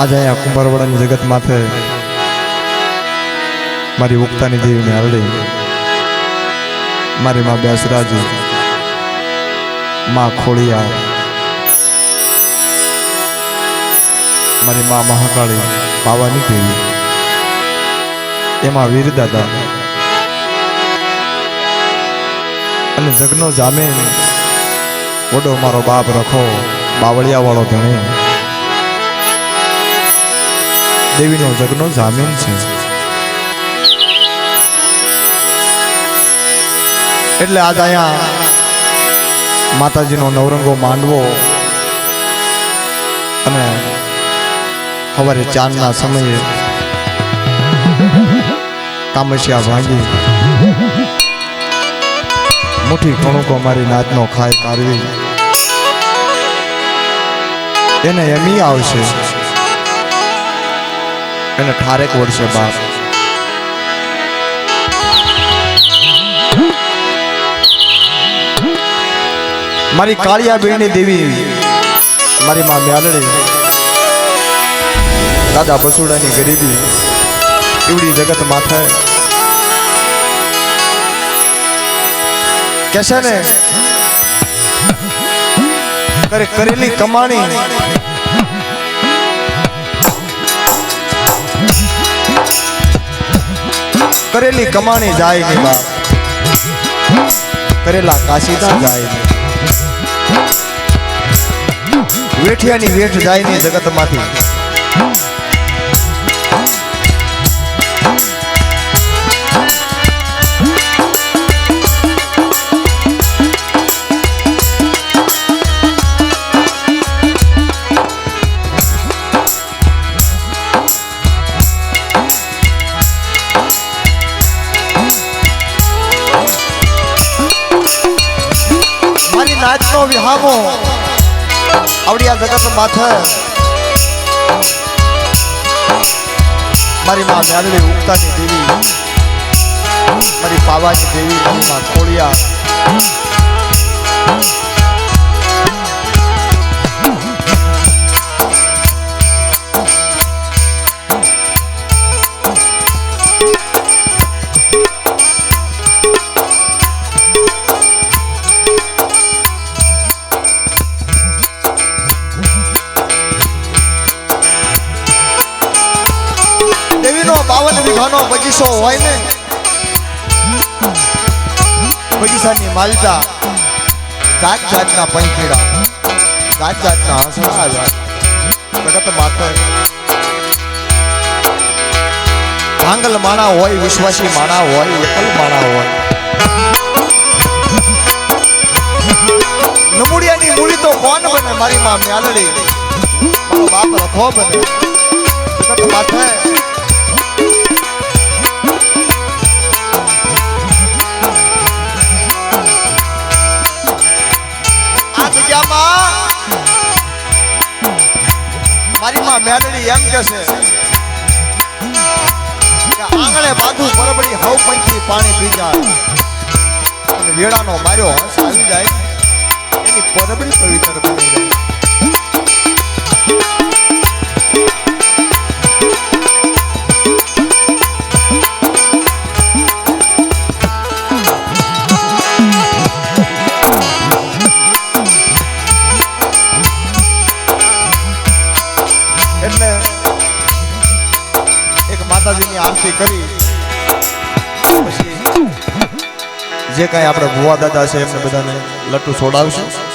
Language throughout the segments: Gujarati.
આજે અહીંયા કુંભારવાડાની જગત માથે મારી ઉગતાની દેવીને આવડી મારી મા બેસરાજી મા ખોળિયા. મારી મા મહાકાળી પાવાની દેવી. એમાં વીરદાદા અને જગનો જામે ઓડો મારો બાપ રખો બાવળિયા વાળો ધણી. દેવીનો જગનો જામીન છે. એટલે આજ અહીંયા માતાજીનો નવરંગો માંડવો અને સવારે ચાંદના સમયે કામસિયા ભાંગી મુઠ્ઠી કણુકો મારી નાતનો ખાય કારવી એને એમી આવશે એને ઠારેક વળશે બાપ મારી કાળિયા બેની દેવી, મારી મા મ્યાલડી, દાદા બસુડાની ગરીબી એવડી જગત માથે. કેશે ને કરે કરેલી કમાણી કરેલી કમાણી જાય ની બાપ. કરેલા કાશીદા જાય ની વેઠિયાની વેઠ જાય ની જગતમાંથી. મારી વિહામો આવડી આ જગત માથે. મારી માં મ્યાલડી ઉગતાની દેવી. મારી પાવાની દેવી, મારી માં ખોડિયા વીઘાનો બગીચો હોય ને બગીચાની માલતા જાત જાતના પંખીડા જાત જાતના હસણા આવ્યા જગત માથે ભાંગલ માણા હોય વિશ્વાસી માણા હોય એકલ માણા હોય નમુડિયાની મૂડી તો કોણ બને મારી માં મ્યાલડી મારો બાપ રખો બને જગત માથે માં મેરડી એમ કે છે આંગણે બાંધું પરબડી, હવ પંખી, પાણી પી જાય અને વેળાનો માર્યો હંસ આવી જાય. એની પરબડી પવિત્ર બની જાય. જે કાંઈ આપણે ભુવા દાદા છે એમને બધાને લટ્ટુ છોડાવશું.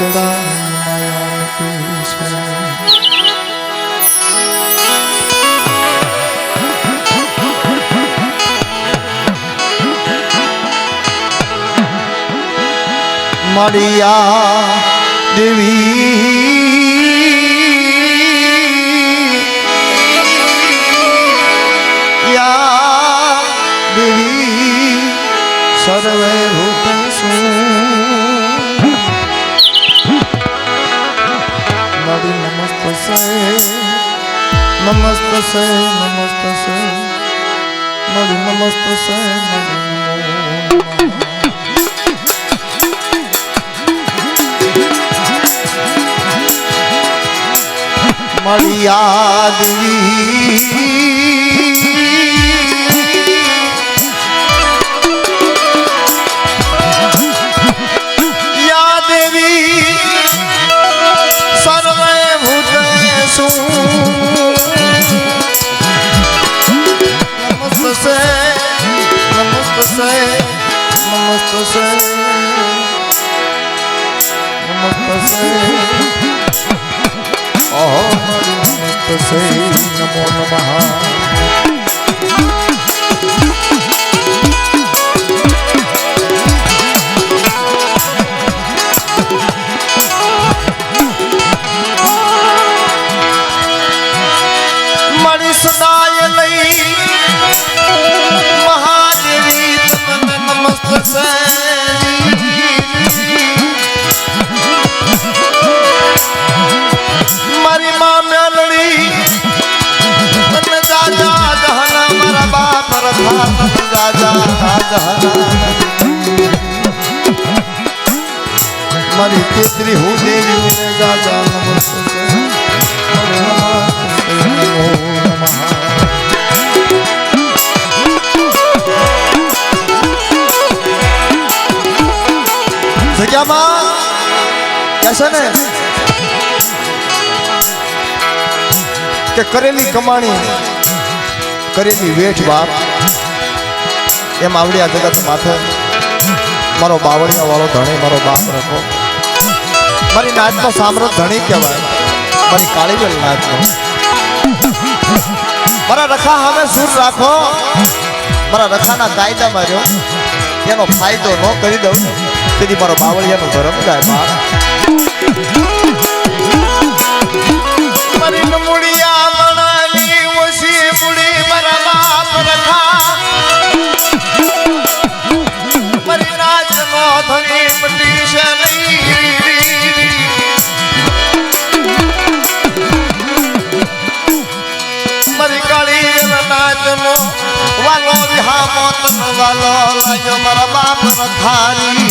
માયા મળ્યા દેવી નમસ્તસે નમસ્તસે મારી નમસ્તસે નમો નમઃ. મારી યાદવી નમસ્તસે ઓહો નમસ્તસે નમો નમઃ મારી પુત્રી હું દેવી નમઃ જગ્યામાં ને કે કરેલી કમાણી કરેલી વેઠ બાપ. એમ આવડી આ જગત માથે. મારો બાવળિયા વાળો ધણી, મારો બાપ રખો. મારી નાચનો સામરો ધણી કહેવાય. મારી કાળીબેલ નાચનો મારા રખા હવે સૂર રાખો. મારા રખાના કાયદામાં જો એનો ફાયદો ન કરી દઉં. તેથી મારો બાવળિયાનો ધર્મ જાય બાપ. વાલો લાયો મારા બાપ રખારી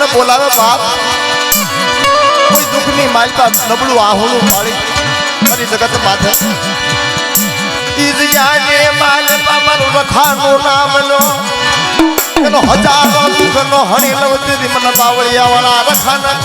મારી બોલાવે બાપ. કોઈ દુઃખની માલતા નબળું આહોળું પાડી મારી જગત માથે. ઈજયાને માલપા મારું રખાનું નામ લો. એનો હજારો દુઃખનો હણી લવતી મને બાવળિયા વાળા રખાના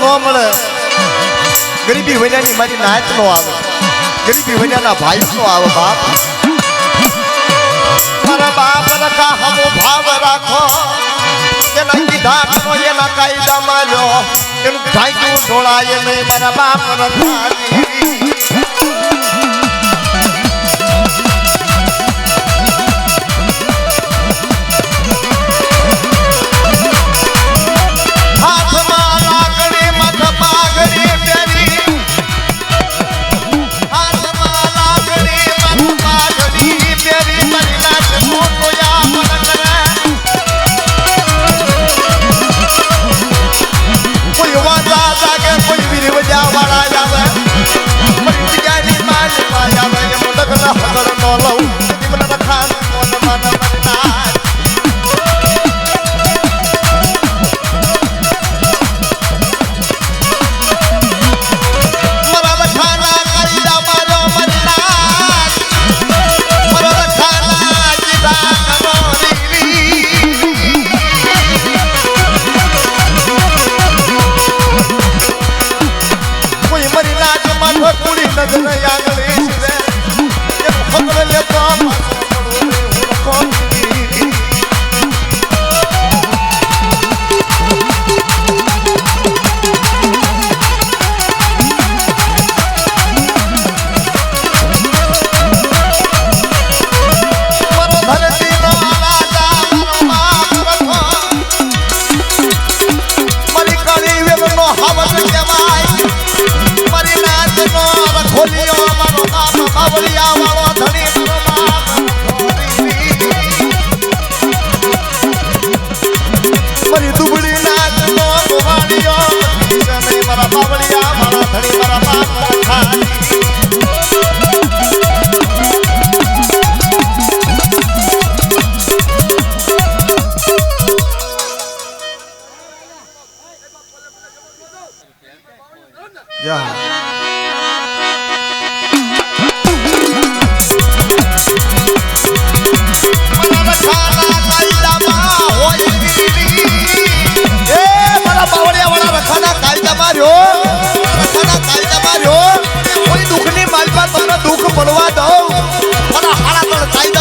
ન મળે. ગરીબી વૈયાની મારી નાચ નો આવે. ગરીબી વૈયાના ભાઈ નો આવે બાપ. બાપ રખા હમો ભાવ રાખો. એના કીધા કરો એના કાયદામાં જો એનું ઢાંક્યું ઢોળાય નહીં મારા બાપ રખા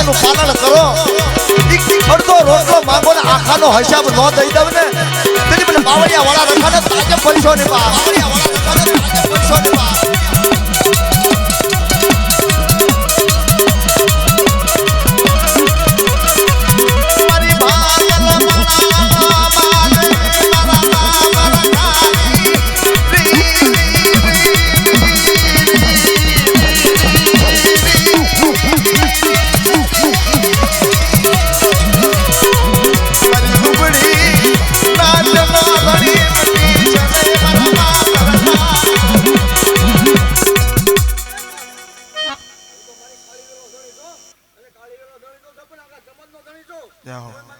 નું પાલન કરો. અડધો રોટલો માંગો ને આખાનો હિસાબ ન દઈ દઉં ને. તેથી મને બાવળિયા વાળા રખાને તાજે પૈસો ને બા બાવળિયા વાળા રખાને તાજે પૈસો ને બા Yeah.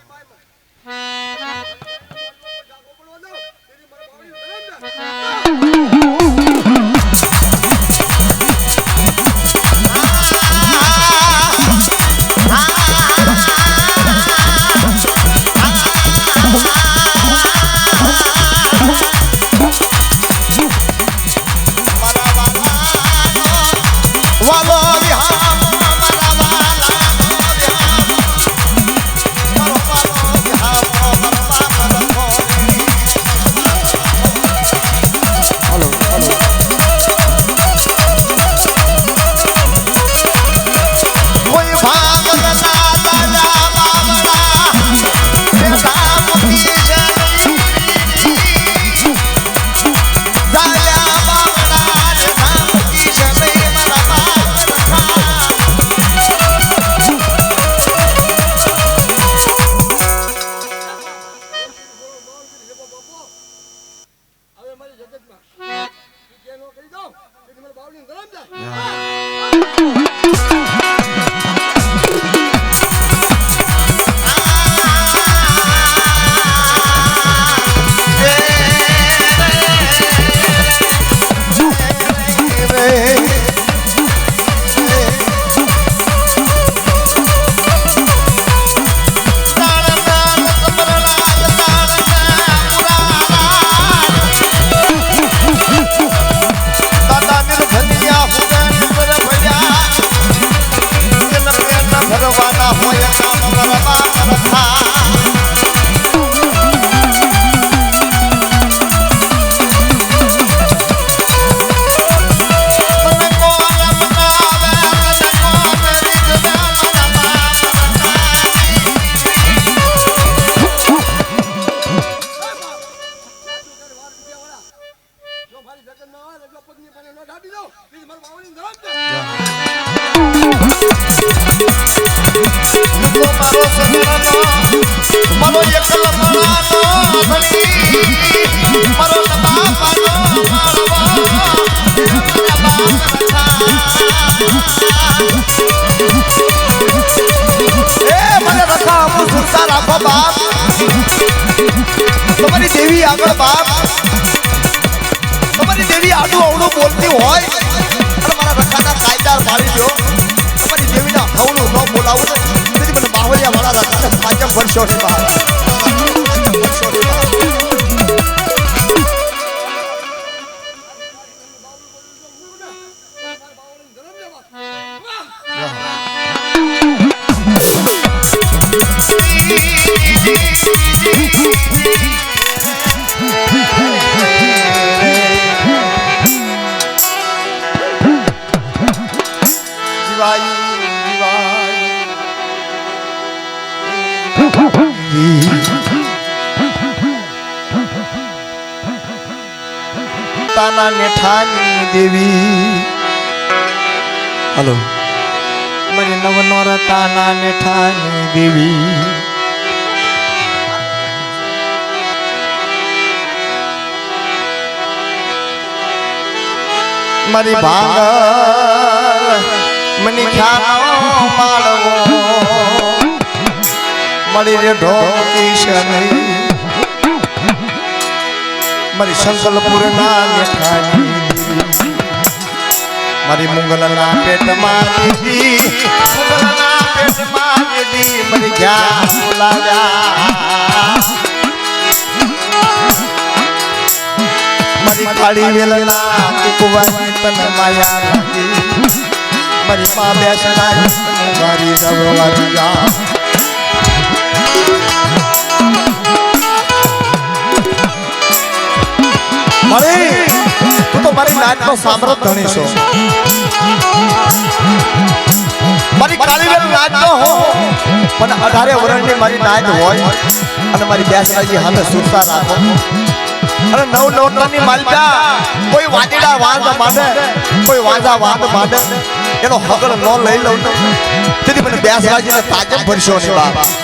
para bobada माताना नेठानी देवी। हेलो। मरे नवनोरताना नेठानी देवी। मरी भाँग मनी ख्याओ मालो मरी रे ढोकी शनई મારી સંકલ્પુરના નેઠાની દેવી મારી દીદી મુગલના પેટમાં દીદી મારી જ્યાં મારી કાળી વેલના કુકવાની તન માયા મારી મા બેસના મારી નવવારી જા મારી? તું તો મારી નાચનો સામ્રાજ ધણી છો. મારી કાળી વેલ ન હો પણ અઢારે વર્ષની મારી નાચ હોય અને મારી બેસરાજી હાથે સુરતા રાખો. અને નવ નવતાની માલિકા કોઈ વાંદડા વાંદ માંડે કોઈ વાંદા વાંદ માંડે એનો હગળ ન લઈ લઉં તેથી મને બેસરાજીને તાજબ ભરશો ને બાપ.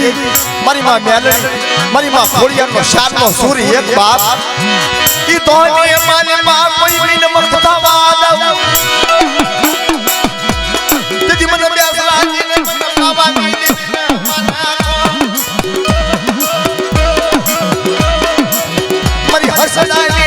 દેવી. મારી માં મેલડી, મારી માં ખોડિયાનો શાનનો સૂરી એક બાપ. ઈ ધોની મારી માં કોઈ મિન મખતા થવા દઉં તેથી મને બેસરાજી ને મને પાવાની દેવી ને મને મારી હસનાની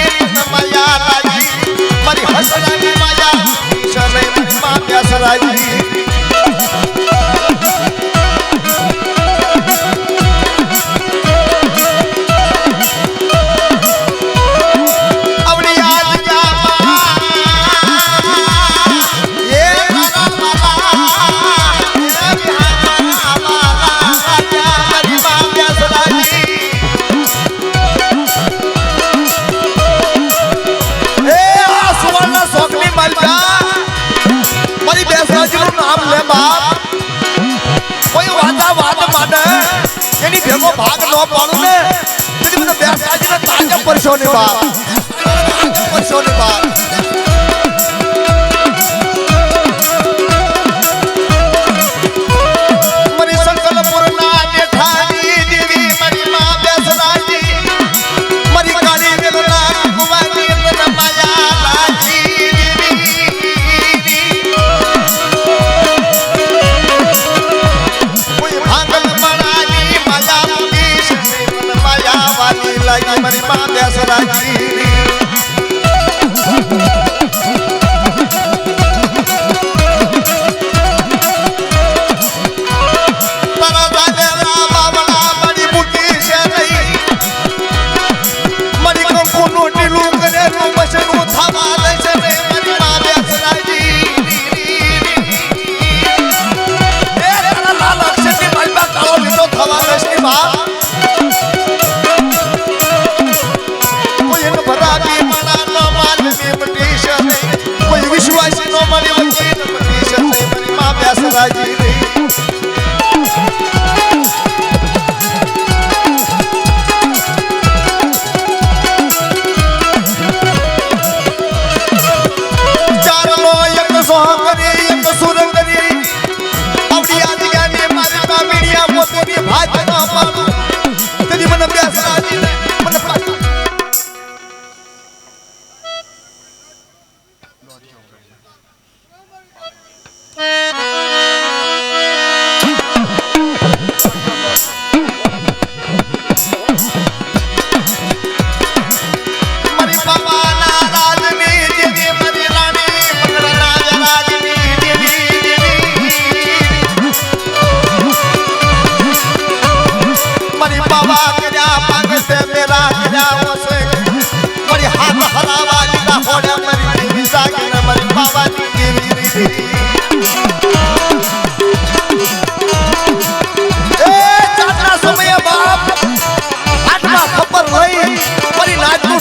તાજા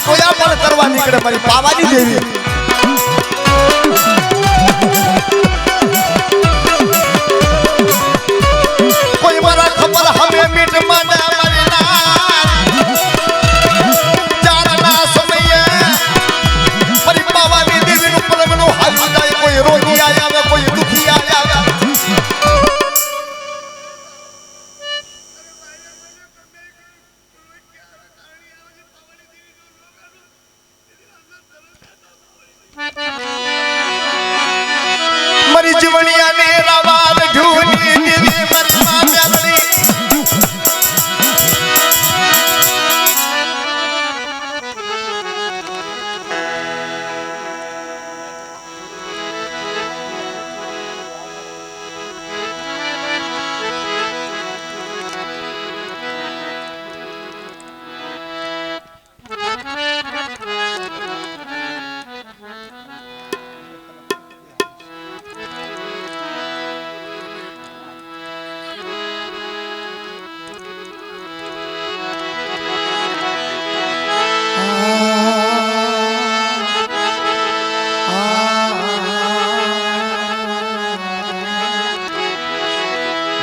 સોયા પણ કરવા નીકળે મારી પાવાની જેવી.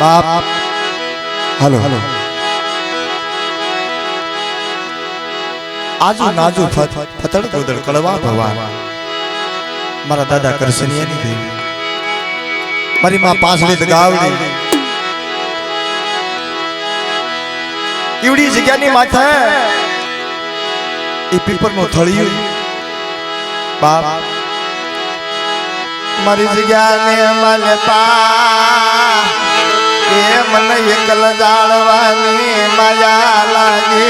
બાપ. હલો. હલો. આજુ નાજુ ફત ફતળ ગોદળ કળવા ભવા મારા દાદા કરસનિયાની દેવી. મારી માં પાંસળી દગાવડી ઈવડી જગ્યાની માથે એ પીપરનું થળિયું. બાપ મારી જગ્યાને મને પા એ મને એકલ જાળવાની માયા લાગે.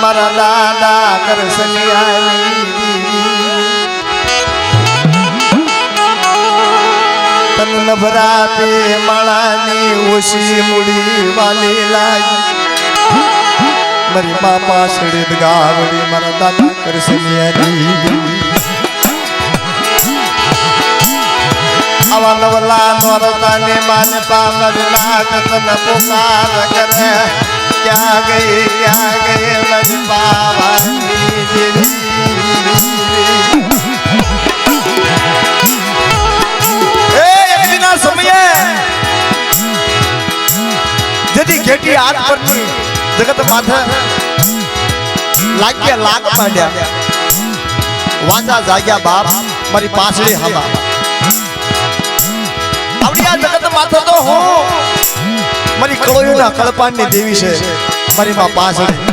મારા દાદા કરશનિયાની તન નભરાતે માળાની ઓછી મૂડી વાલી લાગી. મારી મા પાસળી ગાવડી મારા દાદા કરસનિયાની આવા નવલા નોરતાને માન પામર નાથ તન પુકાર કરે ક્યાં ગઈ ક્યાં ગઈ મારી પાવાની દેવી એ એકદીના સમયે જેથી ઘેટી હાથ પરની જગત માથે લાગ્યા લાગ માંડ્યા વાંચા જાગ્યા બાપ મારી પાછળી હવા આવડી આ જગત માથે તો હું. મારી કળોયુના કળપાનની દેવી છે. મારી માં પાછળી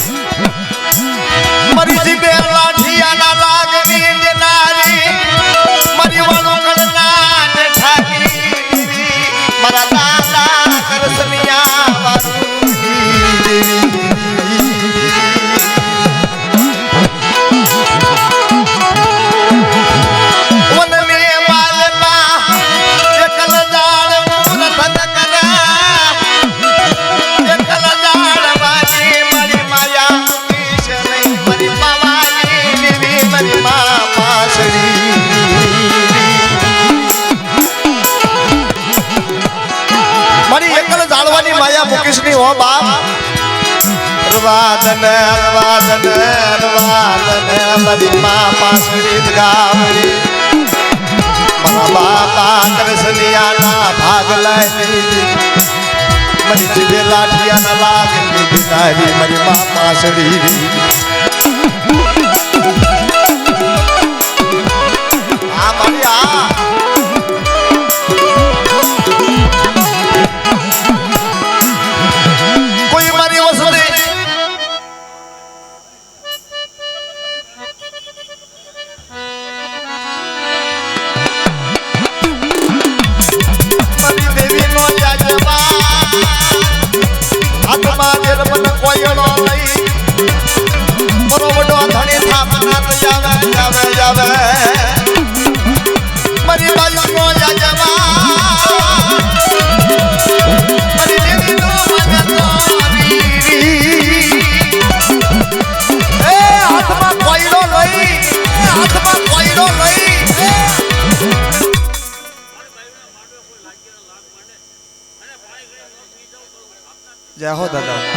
હો બાપ અરવાદન અરવાદન અરવાદન મારી મા પાસળી ગાવડી મારા બાપા કરસનિયાના ભાગ લાવી દીધી મારી જીભે લાઠિયાના લાગ લીધી તારી મારી મા પાસળી જય હો દાદા